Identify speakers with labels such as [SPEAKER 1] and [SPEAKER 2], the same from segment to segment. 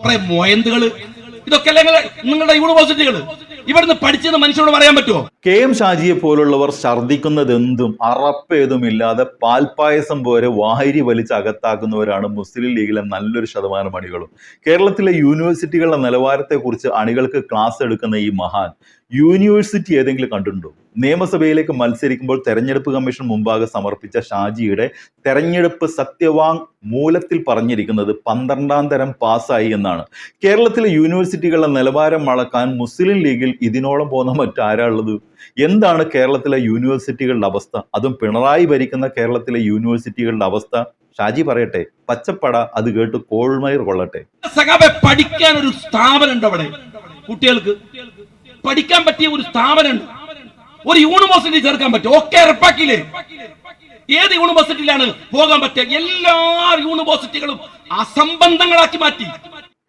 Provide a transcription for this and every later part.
[SPEAKER 1] കുറെ മൊയന്തുകൾ ഇതൊക്കെ അല്ലേ നിങ്ങളുടെ യൂണിവേഴ്സിറ്റികൾ ഇവിടുന്ന് പഠിച്ചെന്ന് മനുഷ്യനോട് പറയാൻ പറ്റുമോ?
[SPEAKER 2] കെ എം ഷാജിയെ പോലുള്ളവർ ഛർദിക്കുന്നത് എന്തും അറപ്പേതും ഇല്ലാതെ പാൽപായസം പോലെ വാരി വലിച്ച് അകത്താക്കുന്നവരാണ് മുസ്ലിം ലീഗിലെ നല്ലൊരു ശതമാനം അണികളും. കേരളത്തിലെ യൂണിവേഴ്സിറ്റികളുടെ നിലവാരത്തെക്കുറിച്ച് അണികൾക്ക് ക്ലാസ് എടുക്കുന്ന ഈ മഹാൻ യൂണിവേഴ്സിറ്റി ഏതെങ്കിലും കണ്ടിട്ടുണ്ടോ? നിയമസഭയിലേക്ക് മത്സരിക്കുമ്പോൾ തെരഞ്ഞെടുപ്പ് കമ്മീഷൻ മുമ്പാകെ സമർപ്പിച്ച ഷാജിയുടെ തെരഞ്ഞെടുപ്പ് സത്യവാങ് മൂലത്തിൽ പറഞ്ഞിരിക്കുന്നത് പന്ത്രണ്ടാം തരം പാസ്സായി എന്നാണ്. കേരളത്തിലെ യൂണിവേഴ്സിറ്റികളുടെ നിലവാരം അളക്കാൻ മുസ്ലിം ലീഗിൽ ഇതിനോളം പോകുന്ന മറ്റാരാ ഉള്ളത് എന്താണ് കേരളത്തിലെ യൂണിവേഴ്സിറ്റികളുടെ അവസ്ഥ? അതും പിണറായി ഭരിക്കുന്ന കേരളത്തിലെ യൂണിവേഴ്സിറ്റികളുടെ അവസ്ഥ? ഷാജി പറയട്ടെ. പച്ചപ്പട അത് കേട്ട് കോൾമയർ കൊള്ളട്ടെ.
[SPEAKER 1] പഠിക്കാൻ ഒരു സ്ഥാപനം അവിടെ. കുട്ടികൾക്ക് പഠിക്കാൻ പറ്റിയ ഒരു സ്ഥാപനം ഒരു യൂണിവേഴ്സിറ്റി ചേർക്കാൻ പറ്റും. ഒക്കെ ഉറപ്പാക്കിയില്ലേ? ഏത് യൂണിവേഴ്സിറ്റിയിലാണ് പോകാൻ പറ്റുക എല്ലാ യൂണിവേഴ്സിറ്റികളും അസംബന്ധങ്ങളാക്കി മാറ്റി.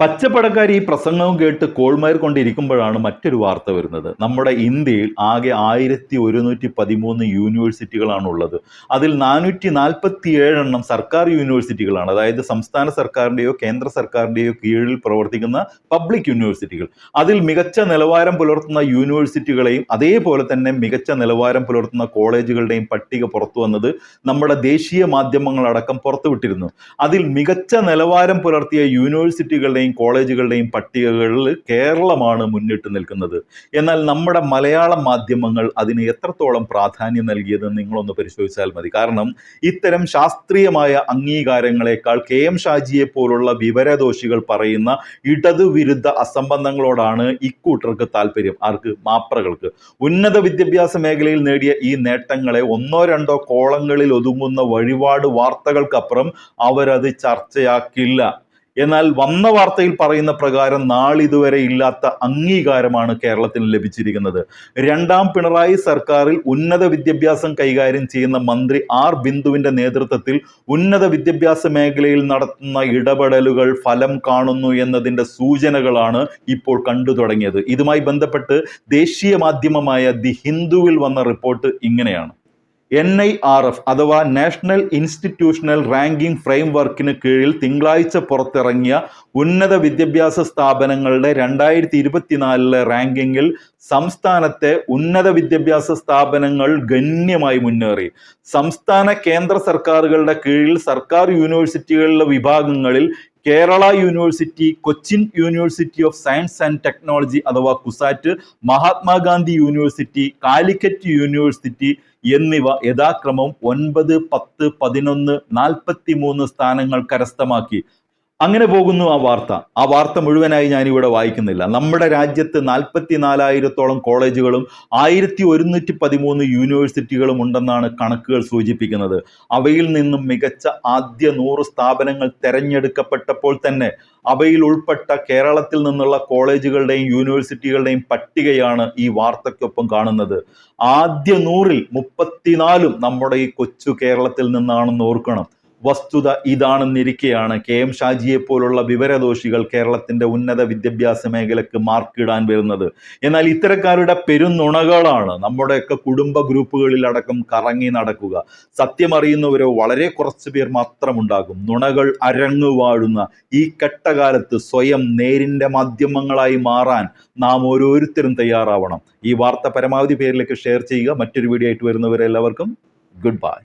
[SPEAKER 2] പച്ചപ്പടക്കാർ ഈ പ്രസംഗവും കേട്ട് കോൾമയർ കൊണ്ടിരിക്കുമ്പോഴാണ് മറ്റൊരു വാർത്ത വരുന്നത്. നമ്മുടെ ഇന്ത്യയിൽ ആകെ ആയിരത്തി ഒരുന്നൂറ്റി പതിമൂന്ന് യൂണിവേഴ്സിറ്റികളാണ് ഉള്ളത് അതിൽ നാനൂറ്റി നാൽപ്പത്തി ഏഴെണ്ണം സർക്കാർ യൂണിവേഴ്സിറ്റികളാണ്. അതായത് സംസ്ഥാന സർക്കാരിന്റെയോ കേന്ദ്ര സർക്കാരിന്റെയോ കീഴിൽ പ്രവർത്തിക്കുന്ന പബ്ലിക് യൂണിവേഴ്സിറ്റികൾ. അതിൽ മികച്ച നിലവാരം പുലർത്തുന്ന യൂണിവേഴ്സിറ്റികളെയും അതേപോലെ തന്നെ മികച്ച നിലവാരം പുലർത്തുന്ന കോളേജുകളുടെയും പട്ടിക പുറത്തു വന്നത് നമ്മുടെ ദേശീയ മാധ്യമങ്ങളടക്കം പുറത്തുവിട്ടിരുന്നു. അതിൽ മികച്ച നിലവാരം പുലർത്തിയ യൂണിവേഴ്സിറ്റികളുടെയും കോളേജുകളുടെയും പട്ടികകളിൽ കേരളമാണ് മുന്നിട്ട് നിൽക്കുന്നത്. എന്നാൽ നമ്മുടെ മലയാള മാധ്യമങ്ങൾ അതിന് എത്രത്തോളം പ്രാധാന്യം നൽകിയതെന്ന് നിങ്ങളൊന്ന് പരിശോധിച്ചാൽ മതി. കാരണം ഇത്തരം ശാസ്ത്രീയമായ അംഗീകാരങ്ങളെക്കാൾ കെ എം ഷാജിയെ പോലുള്ള വിവരദോഷികൾ പറയുന്ന ഇടതുവിരുദ്ധ അസംബന്ധങ്ങളോടാണ് ഇക്കൂട്ടർക്ക് താല്പര്യം ആർക്ക്? മാപ്രകൾക്ക്. ഉന്നത വിദ്യാഭ്യാസ മേഖലയിൽ നേടിയ ഈ നേട്ടങ്ങളെ ഒന്നോ രണ്ടോ കോളങ്ങളിൽ ഒതുങ്ങുന്ന വഴിപാട് വാർത്തകൾക്കപ്പുറം അവരത് ചർച്ചയാക്കില്ല. എന്നാൽ വന്ന വാർത്തയിൽ പറയുന്ന പ്രകാരം നാളിതുവരെ ഇല്ലാത്ത അംഗീകാരമാണ് കേരളത്തിന് ലഭിച്ചിരിക്കുന്നത്. രണ്ടാം പിണറായി സർക്കാരിൽ ഉന്നത വിദ്യാഭ്യാസം കൈകാര്യം ചെയ്യുന്ന മന്ത്രി ആർ ബിന്ദുവിന്റെ നേതൃത്വത്തിൽ ഉന്നത വിദ്യാഭ്യാസ മേഖലയിൽ നടത്തുന്ന ഇടപെടലുകൾ ഫലം കാണുന്നു എന്നതിന്റെ സൂചനകളാണ് ഇപ്പോൾ കണ്ടു തുടങ്ങിയത്. ഇതുമായി ബന്ധപ്പെട്ട് ദേശീയ മാധ്യമമായ ദി ഹിന്ദുവിൽ വന്ന റിപ്പോർട്ട് ഇങ്ങനെയാണ്. എൻ ഐ ആർ എഫ് അഥവാ നാഷണൽ ഇൻസ്റ്റിറ്റ്യൂഷണൽ റാങ്കിംഗ് ഫ്രെയിംവർക്കിന് കീഴിൽ തിങ്കളാഴ്ച പുറത്തിറങ്ങിയ ഉന്നത വിദ്യാഭ്യാസ സ്ഥാപനങ്ങളുടെ രണ്ടായിരത്തി ഇരുപത്തിനാലിലെ റാങ്കിങ്ങിൽ സംസ്ഥാനത്തെ ഉന്നത വിദ്യാഭ്യാസ സ്ഥാപനങ്ങൾ ഗണ്യമായി മുന്നേറി. സംസ്ഥാന കേന്ദ്ര സർക്കാരുകളുടെ കീഴിൽ സർക്കാർ യൂണിവേഴ്സിറ്റികളിലെ വിഭാഗങ്ങളിൽ Kerala university Cochin university of science and technology അഥവാ കുസാറ്റ് മഹാത്മാഗാന്ധി യൂണിവേഴ്സിറ്റി കാലിക്കറ്റ് യൂണിവേഴ്സിറ്റി എന്നിവ യഥാക്രമം ഒൻപത് പത്ത് പതിനൊന്ന് നാൽപ്പത്തി മൂന്ന് സ്ഥാനങ്ങൾ കരസ്ഥമാക്കി. അങ്ങനെ പോകുന്നു ആ വാർത്ത. ആ വാർത്ത മുഴുവനായി ഞാനിവിടെ വായിക്കുന്നില്ല. നമ്മുടെ രാജ്യത്ത് നാൽപ്പത്തി നാലായിരത്തോളം കോളേജുകളും ആയിരത്തി ഒരുന്നൂറ്റി പതിമൂന്ന് യൂണിവേഴ്സിറ്റികളും ഉണ്ടെന്നാണ് കണക്കുകൾ സൂചിപ്പിക്കുന്നത്. അവയിൽ നിന്നും മികച്ച ആദ്യ നൂറ് സ്ഥാപനങ്ങൾ തെരഞ്ഞെടുക്കപ്പെട്ടപ്പോൾ തന്നെ അവയിൽ ഉൾപ്പെട്ട കേരളത്തിൽ നിന്നുള്ള കോളേജുകളുടെയും യൂണിവേഴ്സിറ്റികളുടെയും പട്ടികയാണ് ഈ വാർത്തയ്ക്കൊപ്പം കാണുന്നത്. ആദ്യ നൂറിൽ മുപ്പത്തിനാലും നമ്മുടെ ഈ കൊച്ചു കേരളത്തിൽ നിന്നാണെന്ന് ഓർക്കണം. വസ്തുത ഇതാണെന്നിരിക്കെയാണ്. കെ എം ഷാജിയെ പോലുള്ള വിവരദോഷികൾ കേരളത്തിന്റെ ഉന്നത വിദ്യാഭ്യാസ മേഖലക്ക് മാർക്കിടാൻ വരുന്നത്. എന്നാൽ ഇത്തരക്കാരുടെ പെരുന്നുണകളാണ് നമ്മുടെയൊക്കെ കുടുംബ ഗ്രൂപ്പുകളിലടക്കം കറങ്ങി നടക്കുക. സത്യമറിയുന്നവരോ വളരെ കുറച്ച് പേർ മാത്രമുണ്ടാകും. നുണകൾ അരങ്ങു വാഴുന്ന ഈ കെട്ടകാലത്ത് സ്വയം നേരിന്റെ മാധ്യമങ്ങളായി മാറാൻ നാം ഓരോരുത്തരും തയ്യാറാവണം. ഈ വാർത്ത പരമാവധി പേരിലേക്ക് ഷെയർ ചെയ്യുക. മറ്റൊരു വീഡിയോ ആയിട്ട് വരുന്നവരെല്ലാവർക്കും ഗുഡ് ബൈ.